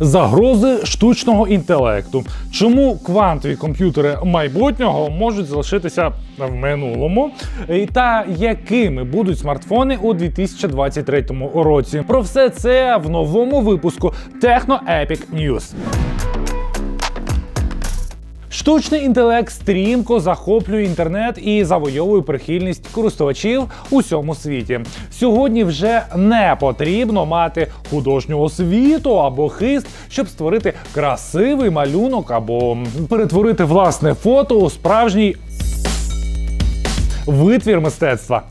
Загрози штучного інтелекту. Чому квантові комп'ютери майбутнього можуть залишитися в минулому? Та якими будуть смартфони у 2023 році? Про все це в новому випуску Techno Epic News. Штучний інтелект стрімко захоплює інтернет і завойовує прихильність користувачів у всьому світі. Сьогодні вже не потрібно мати художню освіту або хист, щоб створити красивий малюнок або перетворити власне фото у справжній витвір мистецтва.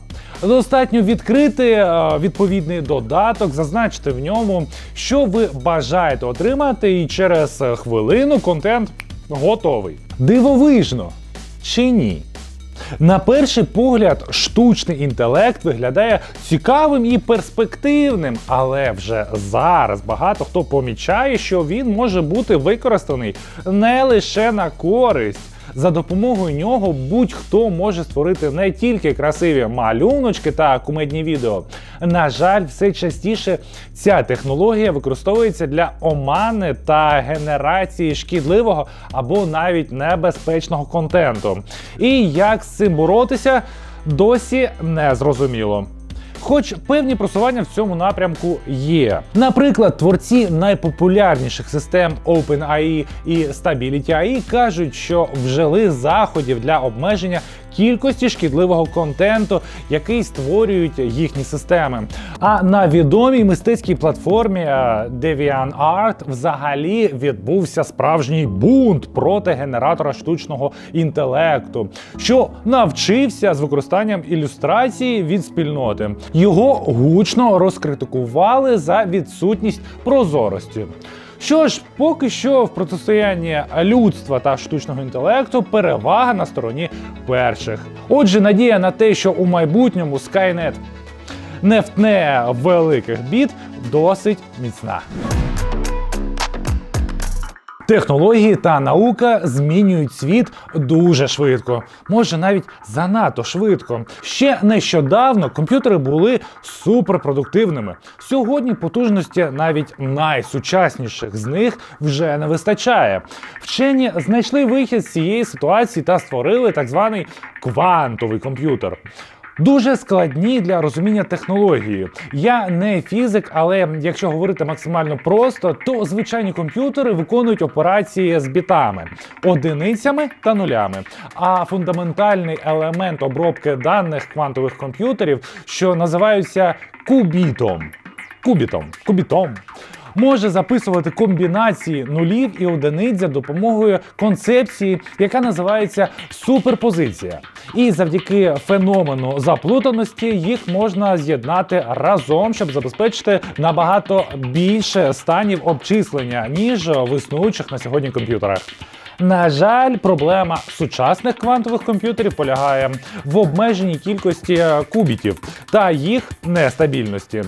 Достатньо відкрити е, відповідний додаток, зазначити в ньому, що ви бажаєте отримати, і через е, хвилину контент готовий. Дивовижно чи ні? На перший погляд, штучний інтелект виглядає цікавим і перспективним, але вже зараз багато хто помічає, що він може бути використаний не лише на користь. За допомогою нього будь-хто може створити не тільки красиві малюночки та кумедні відео. На жаль, все частіше ця технологія використовується для омани та генерації шкідливого або навіть небезпечного контенту. І як з цим боротися, досі не зрозуміло. Хоч певні просування в цьому напрямку є. Наприклад, творці найпопулярніших систем OpenAI і StabilityAI кажуть, що вжили заходів для обмеження кількості шкідливого контенту, який створюють їхні системи. А на відомій мистецькій платформі е, DeviantArt взагалі відбувся справжній бунт проти генератора штучного інтелекту, що навчився з використанням ілюстрації від спільноти. Його гучно розкритикували за відсутність прозорості. Що ж, поки що в протистоянні людства та штучного інтелекту перевага на стороні перших. Отже, надія на те, що у майбутньому Skynet не втне великих бід, досить міцна. Технології та наука змінюють світ дуже швидко, може навіть занадто швидко. Ще нещодавно комп'ютери були суперпродуктивними. Сьогодні потужності навіть найсучасніших з них вже не вистачає. Вчені знайшли вихід з цієї ситуації та створили так званий квантовий комп'ютер. Дуже складні для розуміння технології. Я не фізик, але якщо говорити максимально просто, то звичайні комп'ютери виконують операції з бітами, одиницями та нулями. А фундаментальний елемент обробки даних квантових комп'ютерів, що називаються кубітом, кубітом, кубітом. Може записувати комбінації нулів і одиниць за допомогою концепції, яка називається суперпозиція. І завдяки феномену заплутаності їх можна з'єднати разом, щоб забезпечити набагато більше станів обчислення, ніж в існуючих на сьогодні комп'ютерах. На жаль, проблема сучасних квантових комп'ютерів полягає в обмеженій кількості е, кубітів та їх нестабільності.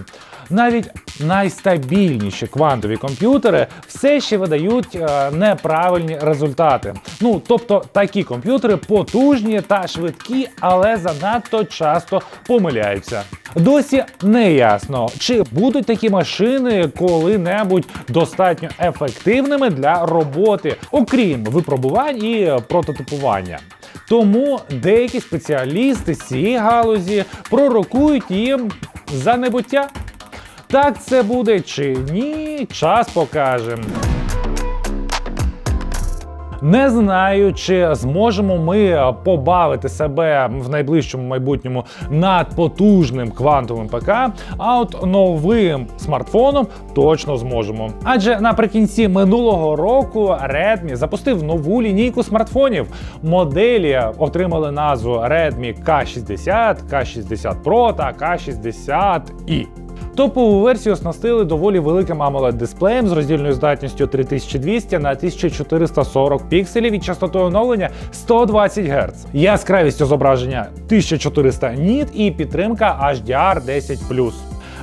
Навіть найстабільніші квантові комп'ютери все ще видають е, неправильні результати. Ну тобто такі комп'ютери потужні та швидкі, але занадто часто помиляються. Досі не ясно, чи будуть такі машини коли-небудь достатньо ефективними для роботи, окрім випробувань і прототипування. Тому деякі спеціалісти з цієї галузі пророкують їм занебуття. Так це буде чи ні, час покаже. Не знаю, чи зможемо ми побавити себе в найближчому майбутньому над потужним квантовим ПК, а от новим смартфоном точно зможемо. Адже наприкінці минулого року Redmi запустив нову лінійку смартфонів. Моделі отримали назву Redmi K60, K60 Pro та K60i. Топову версію оснастили доволі великим amoled дисплеєм з роздільною здатністю 3200 на 1440 пікселів і частотою оновлення 120 Гц, яскравістю зображення 1400 ніт і підтримка HDR10+.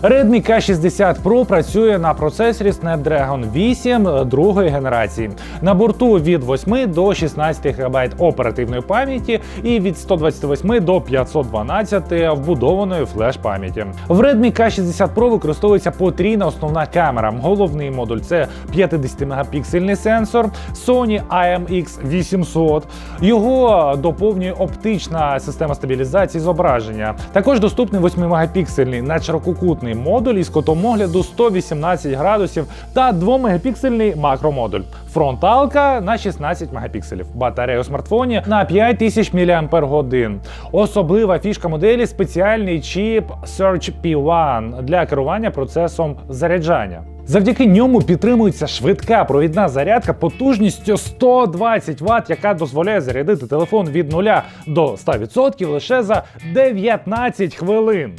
Redmi K60 Pro працює на процесорі Snapdragon 8 другої генерації. На борту від 8 до 16 ГБ оперативної пам'яті і від 128 до 512 вбудованої флеш-пам'яті. В Redmi K60 Pro використовується потрійна основна камера. Головний модуль це 50-мегапіксельний сенсор Sony IMX 800. Його доповнює оптична система стабілізації зображення. Також доступний 8-мегапіксельний надширококутний модуль із кутом огляду 118 градусів та 2-мегапіксельний макромодуль. Фронталка на 16 мегапікселів. Батарея у смартфоні на 5000 мАч. Особлива фішка моделі спеціальний чіп Surge P1 для керування процесом заряджання. Завдяки ньому підтримується швидка провідна зарядка потужністю 120 Вт, яка дозволяє зарядити телефон від 0 до 100% лише за 19 хвилин.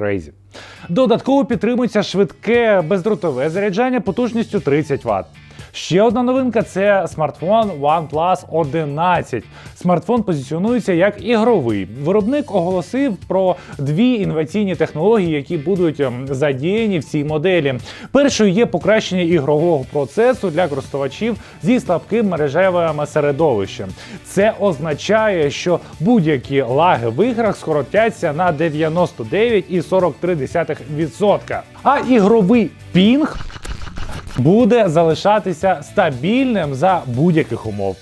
Crazy. Додатково підтримується швидке бездротове заряджання потужністю 30 Вт. Ще одна новинка це смартфон OnePlus 11. Смартфон позиціонується як ігровий. Виробник оголосив про дві інноваційні технології, які будуть ем, задіяні в цій моделі. Першою є покращення ігрового процесу для користувачів зі слабким мережевим середовищем. Це означає, що будь-які лаги в іграх скоротяться на 99,43%. А ігровий пінг буде залишатися стабільним за будь-яких умов.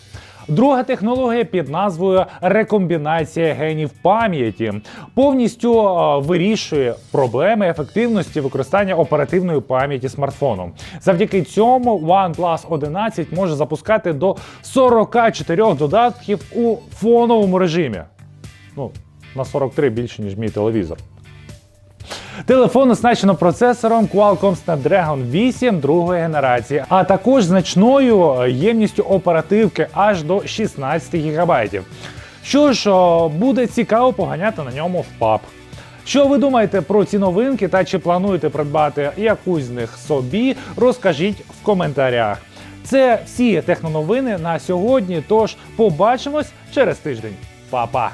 Друга технологія під назвою рекомбінація генів пам'яті повністю е, вирішує проблеми ефективності використання оперативної пам'яті смартфону. Завдяки цьому OnePlus 11 може запускати до 44 додатків у фоновому режимі. Ну, на 43 більше, ніж мій телевізор. Телефон оснащено процесором Qualcomm Snapdragon 8 другої генерації, а також значною ємністю оперативки аж до 16 ГБ. Що ж, буде цікаво поганяти на ньому в PUBG. Що ви думаєте про ці новинки та чи плануєте придбати якусь з них собі? Розкажіть в коментарях. Це всі техноновини на сьогодні. Тож побачимось через тиждень. Па-па!